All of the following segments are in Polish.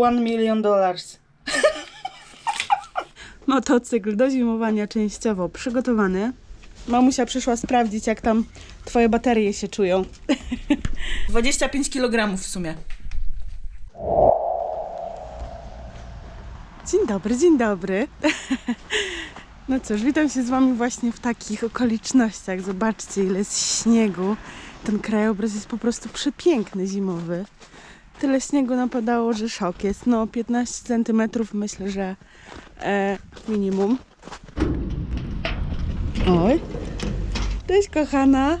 One million dollars. Motocykl do zimowania częściowo przygotowany. Mamusia przyszła sprawdzić, jak tam twoje baterie się czują. 25 kg w sumie. Dzień dobry, dzień dobry. No cóż, witam się z Wami właśnie w takich okolicznościach. Zobaczcie, ile jest śniegu. Ten krajobraz jest po prostu przepiękny, zimowy. Tyle śniegu napadało, że szok jest. No, 15 centymetrów myślę, że e, minimum. Oj. Cześć, kochana.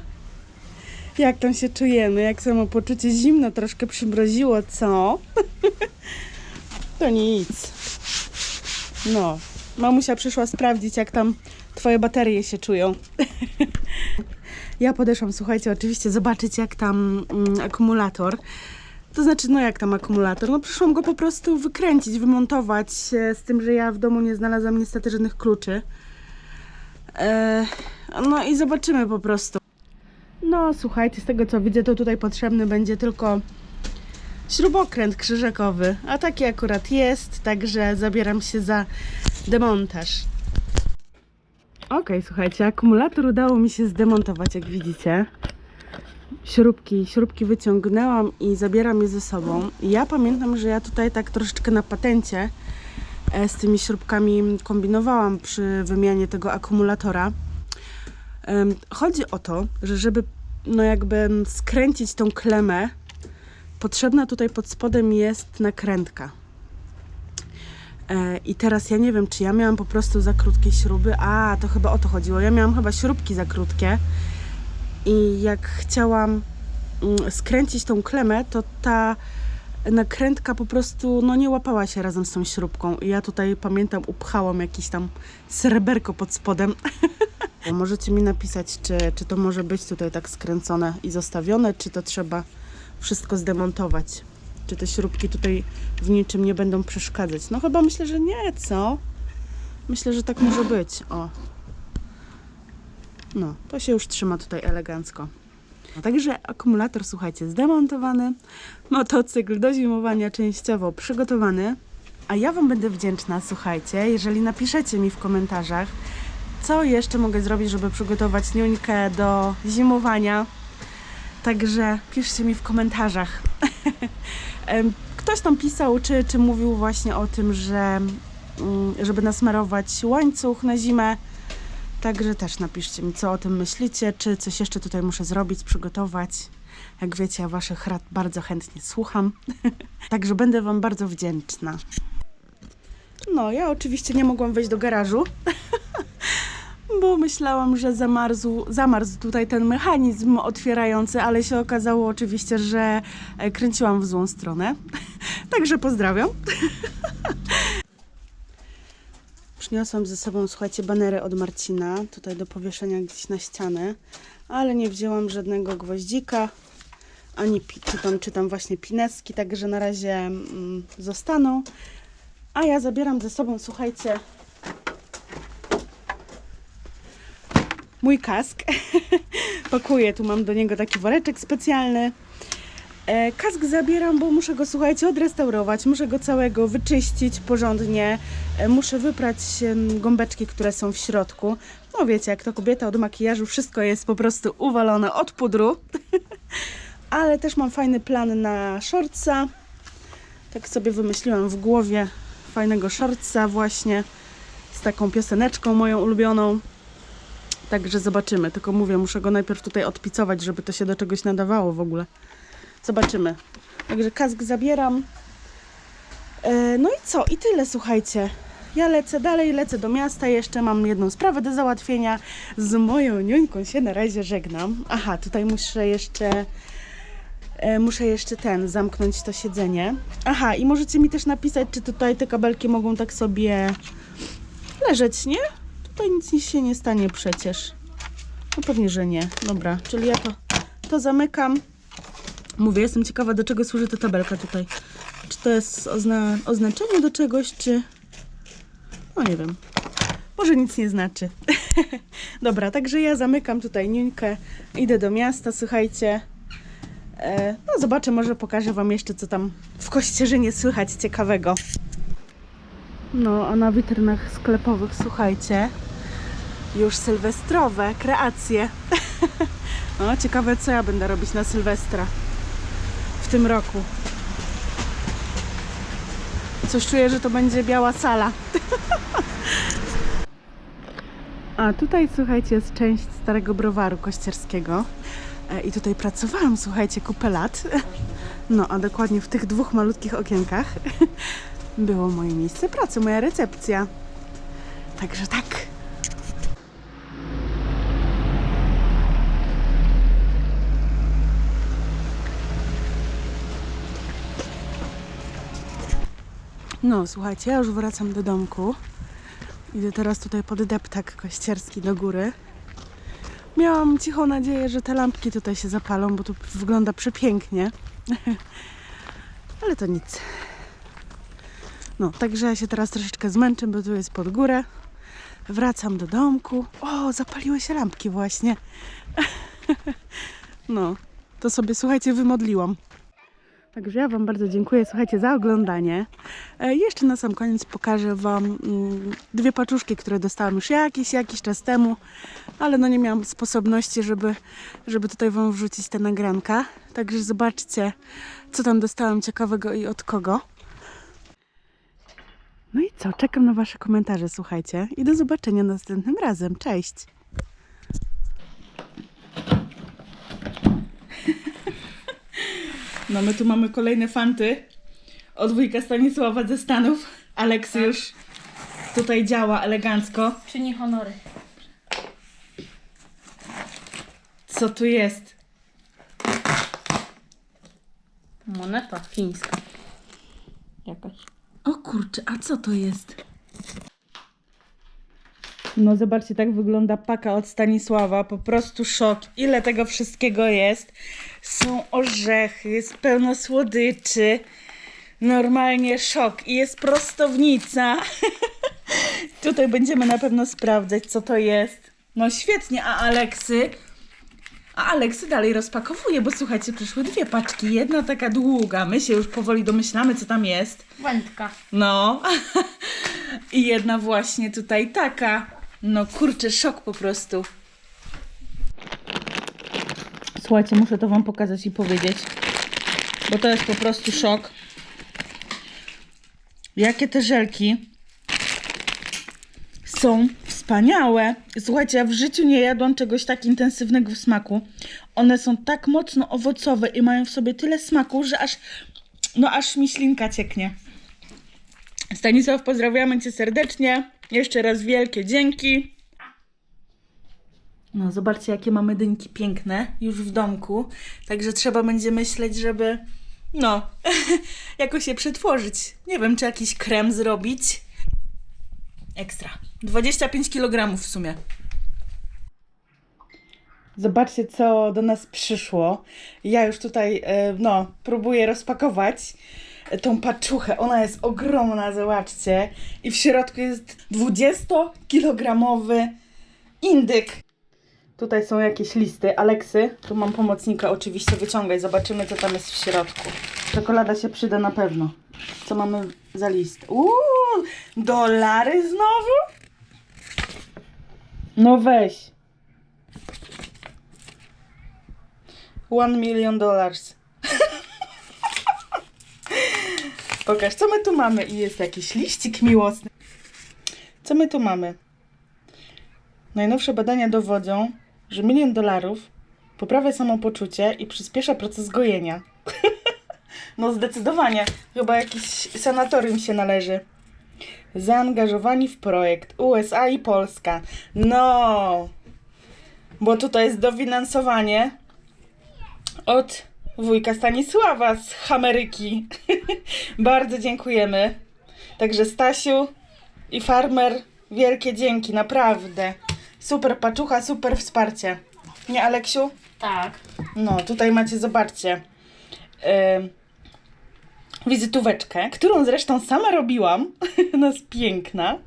Jak tam się czujemy? Jak samopoczucie zimno troszkę przymroziło, co? To nic. No, mamusia przyszła sprawdzić, jak tam twoje baterie się czują. ja podeszłam, słuchajcie, oczywiście zobaczyć, jak tam mm, akumulator. To znaczy, no jak tam akumulator? No przyszłam go po prostu wykręcić, wymontować, z tym, że ja w domu nie znalazłam niestety żadnych kluczy. E, no i zobaczymy po prostu. No słuchajcie, z tego co widzę, to tutaj potrzebny będzie tylko śrubokręt krzyżakowy, a taki akurat jest, także zabieram się za demontaż. Ok, słuchajcie, akumulator udało mi się zdemontować, jak widzicie. Śrubki, śrubki wyciągnęłam i zabieram je ze sobą. Ja pamiętam, że ja tutaj tak troszeczkę na patencie e, z tymi śrubkami kombinowałam przy wymianie tego akumulatora. Chodzi o to, że żeby no jakby skręcić tą klemę, potrzebna tutaj pod spodem jest nakrętka. E, I teraz ja nie wiem, czy ja miałam po prostu za krótkie śruby. A, to chyba o to chodziło. Ja miałam chyba śrubki za krótkie. I jak chciałam mm, skręcić tą klemę, to ta nakrętka po prostu no, nie łapała się razem z tą śrubką. I ja tutaj pamiętam, upchałam jakieś tam sreberko pod spodem. Możecie mi napisać, czy, czy to może być tutaj tak skręcone i zostawione, czy to trzeba wszystko zdemontować. Czy te śrubki tutaj w niczym nie będą przeszkadzać? No chyba myślę, że nie, co? Myślę, że tak może być. O. No, to się już trzyma tutaj elegancko. Także akumulator, słuchajcie, zdemontowany. Motocykl do zimowania częściowo przygotowany. A ja Wam będę wdzięczna, słuchajcie, jeżeli napiszecie mi w komentarzach, co jeszcze mogę zrobić, żeby przygotować niuńkę do zimowania. Także piszcie mi w komentarzach. Ktoś tam pisał, czy, czy mówił właśnie o tym, że mm, żeby nasmarować łańcuch na zimę. Także też napiszcie mi, co o tym myślicie, czy coś jeszcze tutaj muszę zrobić, przygotować. Jak wiecie, ja Waszych rad bardzo chętnie słucham. Także będę Wam bardzo wdzięczna. No, ja oczywiście nie mogłam wejść do garażu, bo myślałam, że zamarzł, zamarzł tutaj ten mechanizm otwierający, ale się okazało oczywiście, że e, kręciłam w złą stronę. Także pozdrawiam. Przyniosłam ze sobą, słuchajcie, banery od Marcina, tutaj do powieszenia gdzieś na ścianę, ale nie wzięłam żadnego gwoździka, ani pi- czy tam, czy tam właśnie pineski, także na razie mm, zostaną. A ja zabieram ze sobą, słuchajcie, mój kask. Pakuję, tu mam do niego taki woreczek specjalny. E, kask zabieram, bo muszę go, słuchajcie, odrestaurować, muszę go całego wyczyścić porządnie, e, muszę wyprać gąbeczki, które są w środku. No wiecie, jak to kobieta od makijażu, wszystko jest po prostu uwalone od pudru. Ale też mam fajny plan na shortsa. Tak sobie wymyśliłam w głowie fajnego shortsa właśnie z taką pioseneczką moją ulubioną. Także zobaczymy. Tylko mówię, muszę go najpierw tutaj odpicować, żeby to się do czegoś nadawało w ogóle. Zobaczymy. Także kask zabieram. E, no i co? I tyle, słuchajcie. Ja lecę dalej, lecę do miasta. Jeszcze mam jedną sprawę do załatwienia. Z moją niuńką się na razie żegnam. Aha, tutaj muszę jeszcze e, muszę jeszcze ten, zamknąć to siedzenie. Aha, i możecie mi też napisać, czy tutaj te kabelki mogą tak sobie leżeć, nie? Tutaj nic się nie stanie przecież. No pewnie, że nie. Dobra, czyli ja to, to zamykam. Mówię, jestem ciekawa, do czego służy ta tabelka tutaj. Czy to jest ozna oznaczenie do czegoś, czy... No nie wiem. Może nic nie znaczy. Dobra, także ja zamykam tutaj niuńkę. Idę do miasta, słuchajcie. E, no zobaczę, może pokażę Wam jeszcze, co tam w Kościerzynie słychać ciekawego. No, a na witrynach sklepowych, słuchajcie, już sylwestrowe kreacje. no, ciekawe, co ja będę robić na Sylwestra w tym roku. Coś czuję, że to będzie biała sala. A tutaj, słuchajcie, jest część starego browaru kościerskiego. E, I tutaj pracowałam, słuchajcie, kupę lat. No, a dokładnie w tych dwóch malutkich okienkach było moje miejsce pracy, moja recepcja. Także tak. No, słuchajcie, ja już wracam do domku. Idę teraz tutaj pod deptak kościerski do góry. Miałam cichą nadzieję, że te lampki tutaj się zapalą, bo tu wygląda przepięknie. Ale to nic. No, także ja się teraz troszeczkę zmęczę, bo tu jest pod górę. Wracam do domku. O, zapaliły się lampki właśnie. No, to sobie, słuchajcie, wymodliłam. Także ja Wam bardzo dziękuję, słuchajcie, za oglądanie. E, jeszcze na sam koniec pokażę Wam mm, dwie paczuszki, które dostałam już jakiś, jakiś czas temu, ale no nie miałam sposobności, żeby, żeby tutaj Wam wrzucić te nagranka. Także zobaczcie, co tam dostałam ciekawego i od kogo. No i co, czekam na Wasze komentarze, słuchajcie, i do zobaczenia następnym razem. Cześć! No my tu mamy kolejne fanty od wujka Stanisława ze Stanów. Aleksy Tak. już tutaj działa elegancko. Czyni honory. Co tu jest? Moneta chińska. Jakaś. O kurczę, a co to jest? No zobaczcie, tak wygląda paka od Stanisława. Po prostu szok. Ile tego wszystkiego jest. Są orzechy, jest pełno słodyczy. Normalnie szok. I jest prostownica. Tutaj będziemy na pewno sprawdzać, co to jest. No świetnie, a Aleksy? A Aleksy dalej rozpakowuje, bo słuchajcie, przyszły dwie paczki. Jedna taka długa. My się już powoli domyślamy, co tam jest. Wędka. No. I jedna właśnie tutaj taka. No kurczę, szok po prostu. Słuchajcie, muszę to wam pokazać i powiedzieć. Bo to jest po prostu szok. Jakie te żelki są wspaniałe. Słuchajcie, ja w życiu nie jadłam czegoś tak intensywnego w smaku. One są tak mocno owocowe i mają w sobie tyle smaku, że aż, no aż mi ślinka cieknie. Stanisław, pozdrawiamy Cię serdecznie. Jeszcze raz wielkie dzięki. No, zobaczcie, jakie mamy dynki piękne już w domku. Także trzeba będzie myśleć, żeby, no, jakoś je przetworzyć. Nie wiem, czy jakiś krem zrobić. Ekstra. 25 kg w sumie. Zobaczcie, co do nas przyszło. Ja już tutaj, e, no, próbuję rozpakować tą paczuchę. Ona jest ogromna, zobaczcie. I w środku jest 20-kilogramowy indyk. Tutaj są jakieś listy. Aleksy, tu mam pomocnika, oczywiście wyciągaj, zobaczymy, co tam jest w środku. Czekolada się przyda na pewno. Co mamy za list? Uuu, dolary znowu? No weź. One million dollars. Pokaż, co my tu mamy? I jest jakiś liścik miłosny. Co my tu mamy? Najnowsze badania dowodzą, że milion dolarów poprawia samopoczucie i przyspiesza proces gojenia. no zdecydowanie. Chyba jakiś sanatorium się należy. Zaangażowani w projekt USA i Polska. No, bo tutaj jest dofinansowanie od wujka Stanisława z Ameryki. Bardzo dziękujemy. Także Stasiu i Farmer, wielkie dzięki, naprawdę. Super paczucha, super wsparcie. Nie, Aleksiu? Tak. No, tutaj macie, zobaczcie. Ym, wizytóweczkę, którą zresztą sama robiłam. Ona jest piękna.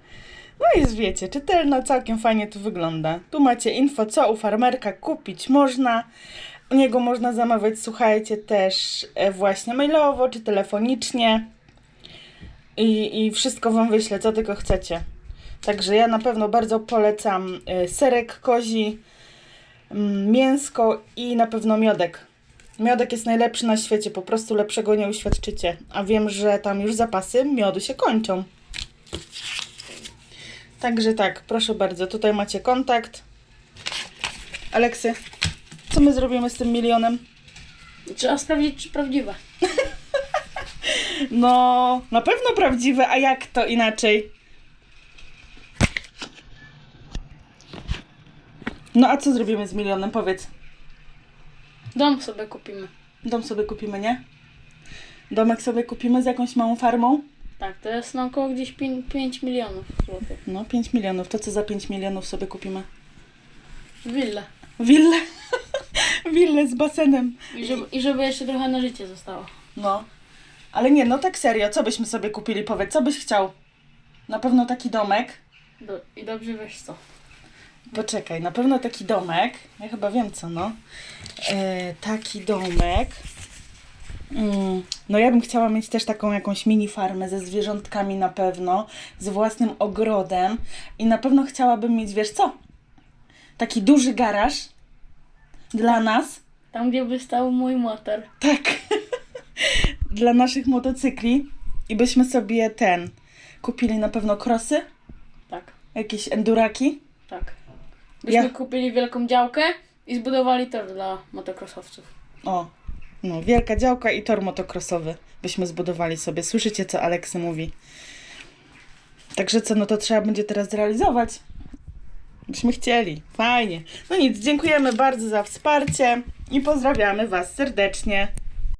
No jest, wiecie, czytelna, całkiem fajnie to wygląda. Tu macie info, co u farmerka kupić można. U niego można zamawiać, słuchajcie, też e, właśnie mailowo czy telefonicznie. I, I wszystko Wam wyślę, co tylko chcecie. Także ja na pewno bardzo polecam e, serek kozi, mm, mięsko i na pewno miodek. Miodek jest najlepszy na świecie, po prostu lepszego nie uświadczycie. A wiem, że tam już zapasy miodu się kończą. Także tak, proszę bardzo, tutaj macie kontakt. Aleksy, co my zrobimy z tym milionem? Trzeba sprawdzić, czy prawdziwe. No, na pewno prawdziwe, a jak to inaczej? No a co zrobimy z milionem? Powiedz. Dom sobie kupimy. Dom sobie kupimy, nie? Domek sobie kupimy z jakąś małą farmą? Tak, to jest no około gdzieś 5, milionów złotych. No, 5 milionów. To co za 5 milionów sobie kupimy? Willę. Willę. Willę z basenem. I żeby, I żeby jeszcze trochę na życie zostało. No. Ale nie, no tak serio, co byśmy sobie kupili? Powiedz, co byś chciał? Na pewno taki domek. Do, I dobrze wiesz co. Poczekaj, na pewno taki domek. Ja chyba wiem co, no. E, taki domek. Mm, no ja bym chciała mieć też taką jakąś mini farmę ze zwierzątkami na pewno, z własnym ogrodem i na pewno chciałabym mieć, wiesz co? Taki duży garaż dla nas. Tam, gdzie by stał mój motor. Tak. dla naszych motocykli i byśmy sobie ten kupili na pewno krosy, Tak, jakieś enduraki. tak. Byśmy Ja- kupili wielką działkę i zbudowali tor dla motokrosowców. O, no, wielka działka i tor motocrossowy byśmy zbudowali sobie. Słyszycie, co Aleksy mówi? Także co, no to trzeba będzie teraz zrealizować. Byśmy chcieli. Fajnie. No nic, dziękujemy bardzo za wsparcie i pozdrawiamy Was serdecznie.